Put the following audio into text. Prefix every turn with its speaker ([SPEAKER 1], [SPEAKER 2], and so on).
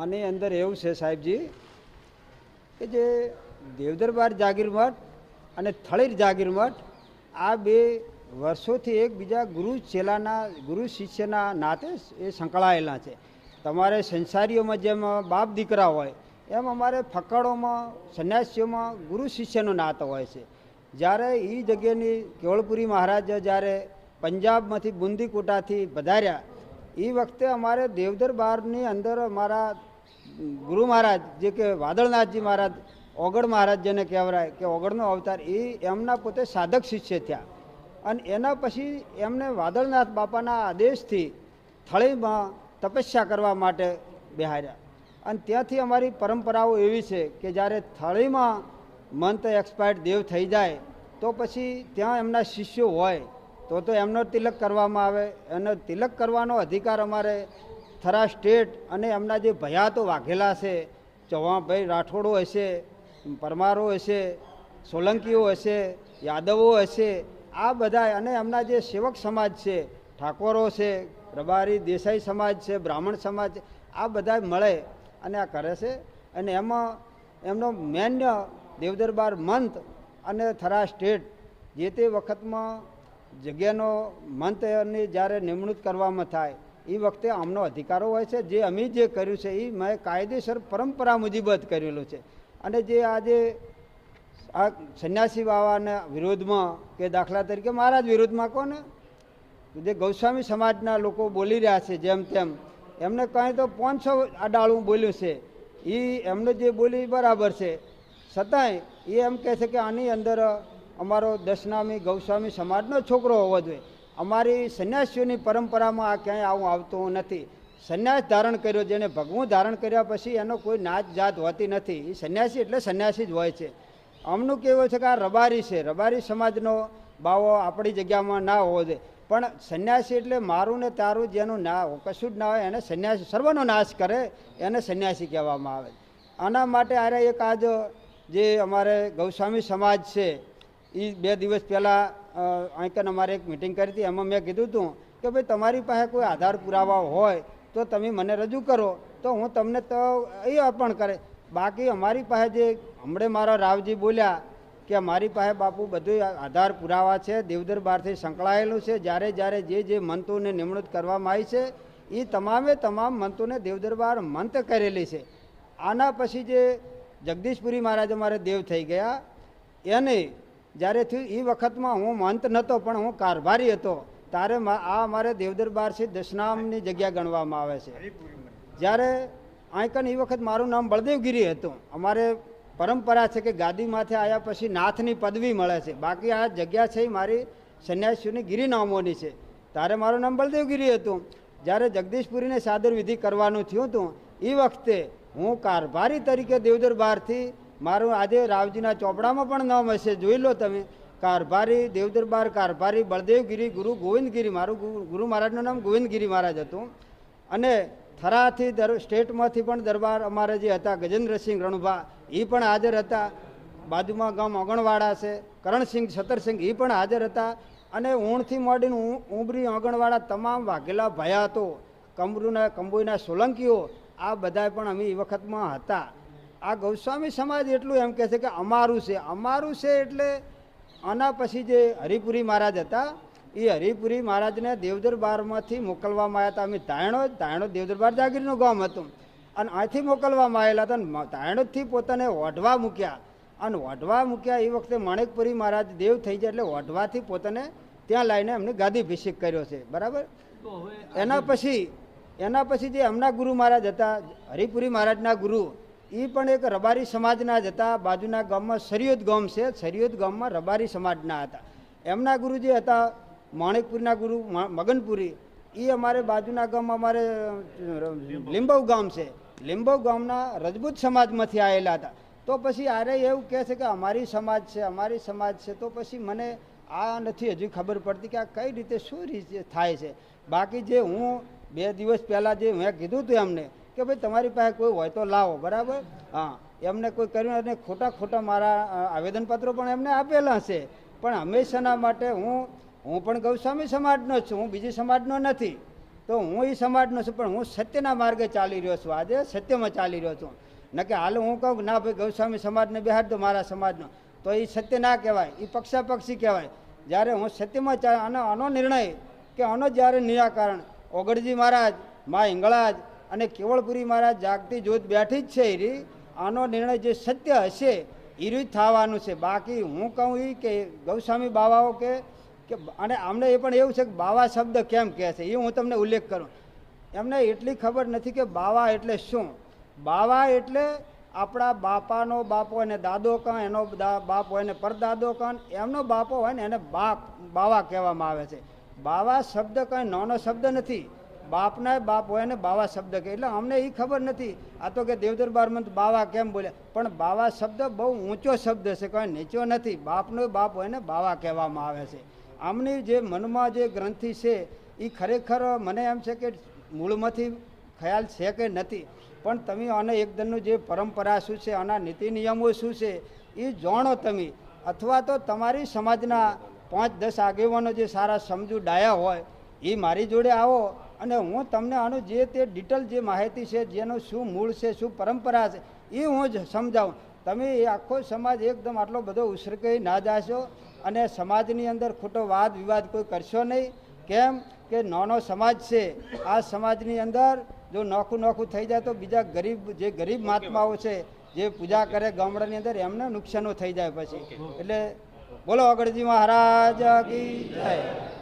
[SPEAKER 1] આની અંદર એવું છે સાહેબજી, કે જે દેવદરબાર જાગીર મઠ અને થળીર જાગીર મઠ, આ બે વર્ષોથી એકબીજા ગુરુ ચેલાના, ગુરુ શિષ્યના નાતે એ સંકળાયેલા છે. તમારે સંસારીઓમાં જેમ બાપ દીકરા હોય, એમ અમારે ફકડોમાં સંન્યાસીઓમાં ગુરુ શિષ્યનો નાતો હોય છે. જ્યારે એ જગ્યાની કેવળપુરી મહારાજ જ્યારે પંજાબમાંથી બુંદી કોટાથી પધાર્યા એ વખતે અમારે દેવદરબારની અંદર અમારા ગુરુ મહારાજ, જે કે વાદળનાથજી મહારાજ ઓગળ મહારાજ જેને કહેવાય, કે ઓગળનો અવતાર, એ એમના પોતે સાધક શિષ્ય થયા. અને એના પછી એમને વાદળનાથ બાપાના આદેશથી થળીમાં તપસ્યા કરવા માટે બિહાર્યા. અને ત્યાંથી અમારી પરંપરાઓ એવી છે કે જ્યારે થળીમાં મંત એક્સપાયર્ડ દેવ થઈ જાય, તો પછી ત્યાં એમના શિષ્યો હોય, તો તો એમનો તિલક કરવામાં આવે. એનો તિલક કરવાનો અધિકાર અમારે થરા સ્ટેટ અને એમના જે ભયાતો વાઘેલા છે, ચૌહાણભાઈ રાઠોડો હશે, પરમારો હશે, સોલંકીઓ હશે, યાદવો હશે, આ બધા અને એમના જે સેવક સમાજ છે, ઠાકોરો છે રબારી દેસાઈ સમાજ છે, બ્રાહ્મણ સમાજ આ બધા મળે અને આ કરે છે. અને એમાં એમનો મેન્ય દેવદરબાર મંત અને થરા સ્ટેટ જે તે વખતમાં જગ્યાનો મંતની જ્યારે નિમણૂક કરવામાં થાય એ વખતે આમનો અધિકારો હોય છે. જે અમે જે કર્યું છે એ મેં કાયદેસર પરંપરા મુજબ જ કરેલું છે. અને જે આજે આ સંન્યાસી બાવાના વિરોધમાં કે દાખલા તરીકે મારા જ વિરોધમાં કોને? જે ગૌસ્વામી સમાજના લોકો બોલી રહ્યા છે જેમ તેમ. એમને કાંઈ તો પાંચસો અડાળું બોલ્યું છે. એ એમને જે બોલી બરાબર છે. છતાંય એ એમ કહે છે કે આની અંદર અમારો દશનામી ગૌસ્વામી સમાજનો છોકરો હોવો જોઈએ. અમારી સંન્યાસીઓની પરંપરામાં આ ક્યાંય આવું આવતું નથી. સંન્યાસ ધારણ કર્યો, જેને ભગવું ધારણ કર્યા પછી એનો કોઈ નાત જાત હોતી નથી. એ સંન્યાસી એટલે સંન્યાસી જ હોય છે. અમનું કેવું છે કે આ રબારી છે. રબારી સમાજનો બાવો આપણી જગ્યામાં ના હોવો જોઈએ. પણ સંન્યાસી એટલે મારું ને તારું જેનું ના કશું જ ના હોય, એને સંન્યાસી, સર્વનો નાશ કરે એને સંન્યાસી કહેવામાં આવે આના માટે આરે એક આજ જે અમારે ગૌસ્વામી સમાજ છે એ બે દિવસ પહેલાં આંકન અમારે એક મિટિંગ કરી હતી. એમાં મેં કીધું હતું કે ભાઈ, તમારી પાસે કોઈ આધાર પુરાવા હોય તો તમે મને રજૂ કરો. તો હું તમને તો એ અર્પણ કરે. બાકી અમારી પાસે જે હમણે મારા રાવજી બોલ્યા કે અમારી પાસે બાપુ બધું આધાર પુરાવા છે, દેવદર બારથી સંકળાયેલું છે. જ્યારે જ્યારે જે જે મંતોને નિમણૂક કરવામાં આવી છે એ તમામે તમામ મંતોને દેવદરબાર મંત કરેલી છે. આના પછી જે જગદીશપુરી મહારાજ અમારે દેવ થઈ ગયા. એને જ્યારે થયું એ વખતમાં હું મંત નહોતો પણ હું કારભારી હતો ત્યારે આ અમારે દેવદરબાર છે દશનામની જગ્યા ગણવામાં આવે છે. જ્યારે આંકન એ વખત મારું નામ બળદેવગીરી હતું. અમારે પરંપરા છે કે ગાદીમાંથી આવ્યા પછી નાથની પદવી મળે છે. બાકી આ જગ્યા છે એ મારી સંન્યાસીઓની ગિરિનામોની છે. તારે મારું નામ બળદેવગીરી હતું. જ્યારે જગદીશપુરીને સાદર વિધિ કરવાનું થયું હતું એ વખતે હું કારભારી તરીકે દેવદરબારથી મારું આજે રાવજીના ચોપડામાં પણ નામ હશે. જોઈ લો તમે. કારભારી, દેવદરબાર કારભારી, બળદેવગીરી, ગુરુ ગોવિંદગીરી. મારું ગુરુ- મહારાજનું નામ ગોવિંદગીરી મહારાજ હતું. અને થરાથી દર, સ્ટેટમાંથી પણ દરબાર અમારે જે હતા, ગજેન્દ્રસિંહ રણભા એ પણ હાજર હતા. બાજુમાં ગામ અગણવાડા છે. કરણસિંહ, છતરસિંહ એ પણ હાજર હતા. અને ઊણથી મોડીને ઉંબરી અગણવાડા તમામ વાઘેલા ભયા હતો કમરુના કંબોઈના સોલંકીઓ, આ બધા પણ અમે એ વખતમાં હતા. આ ગૌસ્વામી સમાજ એટલું એમ કહે છે કે અમારું છે. અમારું છે એટલે આના પછી જે હરિપુરી મહારાજ હતા એ હરિપુરી મહારાજને દેવદરબારમાંથી મોકલવામાં આવ્યા હતા. અમે તાયણો તાયણો દેવદરબાર જાગીરનું ગામ હતું. અને અહીંથી મોકલવામાં આવેલા હતા અને તાયણોથી પોતાને ઓઢવા મૂક્યા. અને ઓઢવા મૂક્યા એ વખતે માણેકપુરી મહારાજ દેવ થઈ જાય એટલે વઢવાથી પોતાને ત્યાં લાવીને એમને ગાદીભિષેક કર્યો છે. બરાબર? એના પછી એના પછી જે એમના ગુરુ મહારાજ હતા હરિપુરી મહારાજના ગુરુ એ પણ એક રબારી સમાજના જ હતા. બાજુના ગામમાં સરિયોદ ગામ છે. સરિયોદ ગામમાં રબારી સમાજના હતા. એમના ગુરુ જે હતા, માણેકપુરીના ગુરુ મગનપુરી. એ અમારે બાજુના ગામમાં અમારે લીંબવ ગામ છે. લીંબવ ગામના રજપૂત સમાજમાંથી આવેલા હતા. તો પછી આરે એવું કહે છે કે અમારી સમાજ છે, અમારી સમાજ છે. તો પછી મને આ નથી હજુ ખબર પડતી કે આ કઈ રીતે શું રીતે થાય છે. બાકી જે હું બે દિવસ પહેલાં જે મેં કીધું હતું એમને કે ભાઈ તમારી પાસે કોઈ હોય તો લાવો, બરાબર? હા, એમને કોઈ કર્યું અને ખોટા ખોટા મારા આવેદનપત્રો પણ એમને આપેલા હશે પણ હંમેશાના માટે, હું હું પણ ગૌસ્વામી સમાજનો છું, હું બીજી સમાજનો નથી. તો હું એ સમાજનો છું, પણ હું સત્યના માર્ગે ચાલી રહ્યો છું આજે, સત્યમાં ચાલી રહ્યો છું. ન કે હાલ હું કહું ના ભાઈ, ગૌસ્વામી સમાજને બેહાડ દો મારા સમાજનો. તો એ સત્ય ના કહેવાય, એ પક્ષાપક્ષી કહેવાય. જ્યારે હું સત્યમાં ચા, આનો આનો નિર્ણય કે આનો જ્યારે નિરાકરણ, ઓગળજી મહારાજ, મા હિંગળાજ અને કેવળપુરી મહારાજ જાગતી જોત બેઠી જ છે એ આનો નિર્ણય જે સત્ય હશે એ રીત થવાનું છે. બાકી હું કહું એ કે ગૌસ્વામી બાવાઓ કે અને અમને એ પણ એવું છે કે બાવા શબ્દ કેમ કહે છે? એ હું તમને ઉલ્લેખ કરું. એમને એટલી ખબર નથી કે બાવા એટલે શું? બાવા એટલે આપણા બાપાનો બાપો ને દાદો કણ, એનો બાપ હોય ને પરદાદો કણ, એમનો બાપો હોય ને એને બાપ, બાવા કહેવામાં આવે છે. બાવા શબ્દ કંઈ નાનો શબ્દ નથી. બાપના બાપ હોય ને બાવા શબ્દ કહે. એટલે અમને એ ખબર નથી. આ તો કે દેવદરબારમાં બાવા કેમ બોલે પણ બાવા શબ્દ બહુ ઊંચો શબ્દ છે, કોઈ નીચો નથી. બાપનો બાપ હોય ને બાવા કહેવામાં આવે છે. આમની જે મનમાં જે ગ્રંથિ છે એ ખરેખર મને એમ છે કે મૂળમાંથી ખ્યાલ છે કે નથી. પણ તમે આને એકદમનું જે પરંપરા શું છે, આના નીતિ નિયમો શું છે એ જાણો તમે. અથવા તો તમારી સમાજના પાંચ દસ આગેવાનો જે સારા સમજુ ડાયા હોય એ મારી જોડે આવો. અને હું તમને આનું જે તે ડિટેલ જે માહિતી છે જેનું શું મૂળ છે શું પરંપરા છે એ હું જ સમજાવું. તમે એ આખો સમાજ એકદમ આટલો બધો ઉશ્રકાઈ ના જાશો અને સમાજની અંદર ખોટો વાદ વિવાદ કોઈ કરશો નહીં. કેમ કે નાનો સમાજ છે આ સમાજની અંદર જો નોખું નોખું થઈ જાય તો બીજા ગરીબ જે ગરીબ મહાત્માઓ છે જે પૂજા કરે ગામડાની અંદર એમને નુકસાનો થઈ જાય પછી. એટલે બોલો અગરજી મહારાજ કી જય.